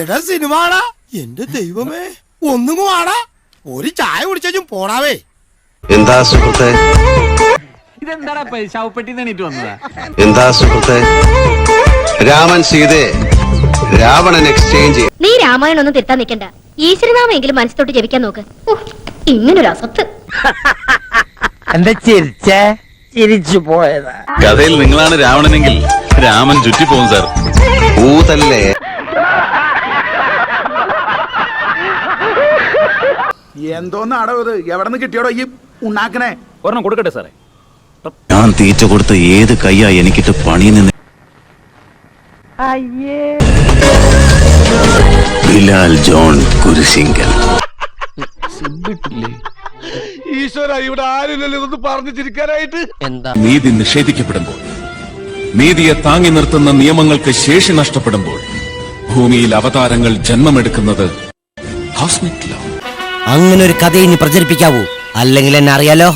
എടാ സിനിമാടാ. എന്റെ ദൈവമേ. ഒന്നും വാടാ. ഒരു ചായ കുടിച്ചും പോടാവേ. എന്താ സുഹൃത്തെ? ഇതെന്താടാ ശവപ്പെട്ടി എണീറ്റ് വന്നതാ? എന്താ സുഹൃത്തെ? രാമൻ സീതയെ രാവണൻ എക്സ്ചേഞ്ച് നീ രാമായണം ഒന്നും തിരുത്താൻ നിൽക്കണ്ട. ഈശ്വരനാമെങ്കിലും മനസ്സിലോട്ട് ജപിക്കാൻ നോക്ക്. ഇങ്ങനൊരു അസത്ത്. എന്താ ചിരിച്ചേ? ചിരിച്ചു പോയതാ. കഥയിൽ നിങ്ങളാണ് രാവണനെങ്കിൽ രാമൻ ചുറ്റിപ്പോകും സാർ. ഊതല്ലേ? എന്തോന്നാടോ ഇത്? എവിടെ നിന്ന് കിട്ടിയോടോ ഈ ഉണ്ടാക്കണേ ഒരെണ്ണം കൊടുക്കട്ടെ സാറേ. ഞാൻ തീറ്റ കൊടുത്ത ഏത് കയ്യാ എനിക്കിട്ട് പണി നിന്ന് ബിലാൽ ജോൺ കുരിശിങ്കൽ നീതി നിഷേധിക്കപ്പെടുമ്പോൾ നീതിയെ താങ്ങി നിർത്തുന്ന നിയമങ്ങൾക്ക് ശേഷി നഷ്ടപ്പെടുമ്പോൾ ഭൂമിയിൽ അവതാരങ്ങൾ ജന്മമെടുക്കുന്നത് ലോ അങ്ങനെ ഒരു കഥ ഇനി പ്രചരിപ്പിക്കാവൂ അല്ലെങ്കിൽ എന്നെ അറിയാലോ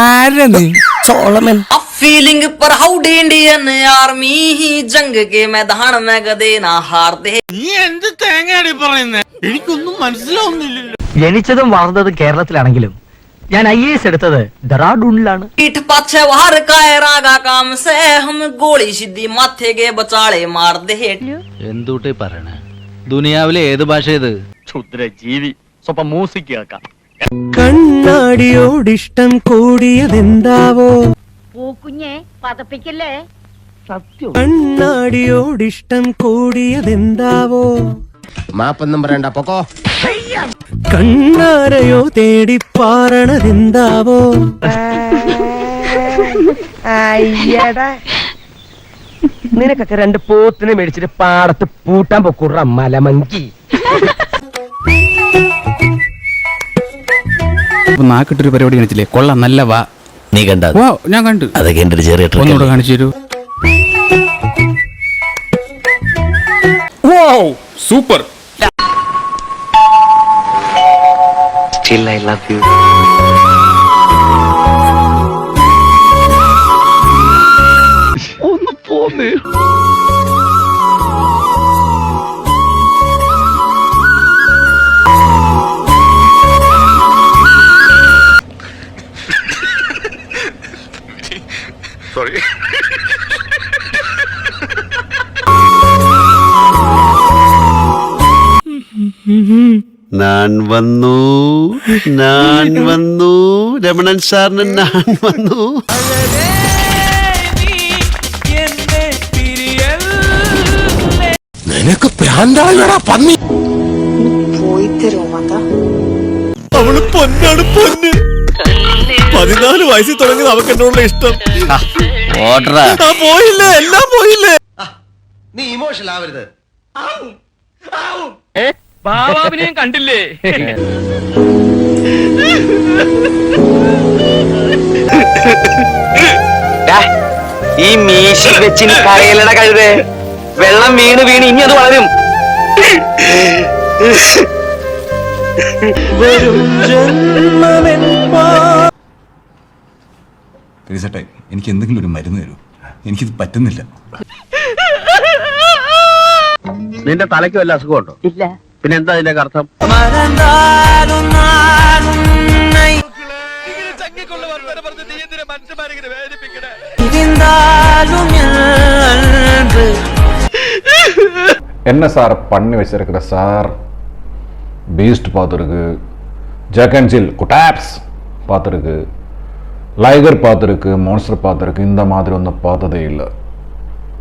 ആരാ നീ ചോളമൻ फीलिंग पर हाउड इंडियन आर्मी ही जंग के मैदान में गदे ना हारते നീ എന്ത് തേങ്ങയാടി പറയുന്നേ എനിക്കൊന്നും മനസ്സിലാവുന്നില്ലല്ലോ ജനിച്ചതും വളർന്നതും കേരളത്തിലാണെങ്കിലും ഞാൻ ഐ എസ് എടുത്തത് ഡെറാഡൂണിലാണ് पीठ पाछे वार का रागा काम से हम गोली सीधी माथे के बचाले मार दे എന്തൂട്ടേ പറയണേ ദുനിയാവിലെ ഏത് ഭാഷ ഇത് ക്ഷുദ്ര ജീവി സ്വപ്പം മ്യൂസിക് കേൾക്കാം. കണ്ണാടിയോടിഷ്ടം കൂടിയതെന്താവോ? പൂക്കുഞ്ഞെ പതപ്പിക്കല്ലേ? സത്യം. കണ്ണാടിയോടിഷ്ടം കൂടിയതെന്താവോ? മാപ്പൊന്നും പറയണ്ട പൊക്കോ. കണ്ണാരയോ തേടി പാറണതെന്താവോ? നിനക്കൊക്കെ രണ്ട് പോത്തിനെ മേടിച്ചിട്ട് പാടത്ത് പൂട്ടാൻ പൊക്കുറ മലമങ്കി. നാക്കിട്ടൊരു പരിപാടി കാണിച്ചില്ലേ? കൊള്ളാം നല്ല വാ. നീ കണ്ട? വാ ഞാൻ കണ്ടു. അതൊക്കെ ഒരു ചെറിയ ഒന്നുകൂടെ കാണിച്ചു തരൂ സൂപ്പർ ഞാൻ വന്നു ഞാൻ വന്നു. രമണൻ സാറിന് ഞാൻ വന്നു. നിനക്ക് പ്രാന്താളടാ പന്നി. അവൾ പൊന്നാണ് പൊന്ന്. വയസ്സിൽ തുടങ്ങി നമുക്ക് എന്നോടുള്ള ഇഷ്ടം ആ പോയില്ലേ എല്ലാം പോയില്ലേ? നീ ഇമോഷണൽ ആവരുത്. ഭാവാഭിനയം കണ്ടില്ലേ? ഈ മീശ വെച്ച് ഇനി കരയിലട കഴുതേ. വെള്ളം വീണ് വീണ് ഇനി അത് വളരും. ഫിനിസട്ടെ എനിക്ക് എന്തെങ്കിലും ഒരു മരുന്ന് തരൂ എനിക്കിത് പറ്റുന്നില്ല നിന്റെ തലയ്ക്ക് വല്ല അസുഖമുണ്ടോ ഇല്ല പിന്നെ എന്താ അതിന്റെ അർത്ഥം என்ன சார் பண்ணி வச்சிருக்கிற சார் பீஸ்ட் பார்த்துருக்கு ஜாக் அண்ட் ஜில் குட்டாப்ஸ் பார்த்துருக்கு லைகர் பார்த்துருக்கு മോൺസ്റ്റർ பார்த்துருக்கு இந்த மாதிரி ഒന്നും பார்த்ததே இல்லை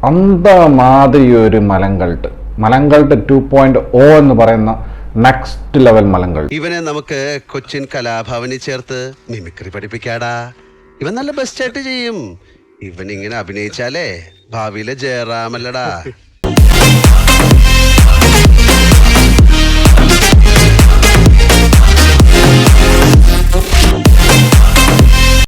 அந்த மாதிரி ഒരു മലങ്കൾട്ട് മലങ്കൾട്ട് ടു പോയിന്റ് ഓ എന്ന് പറയുന്ന നെക്സ്റ്റ് ലെവൽ മലങ്കൾ ഇവനെ നമുക്ക് കൊച്ചിൻ കലാഭവനിൽ ചേർത്ത് മിമിക്രി പഠിപ്പിക്കാടാ ഇവൻ നല്ല ബെസ്റ്റ് ആയിട്ട് ചെയ്യും ഇവൻ ഇങ്ങനെ അഭിനയിച്ചാലേ ഭാവിയിലെ ജയറാമല്ലടാ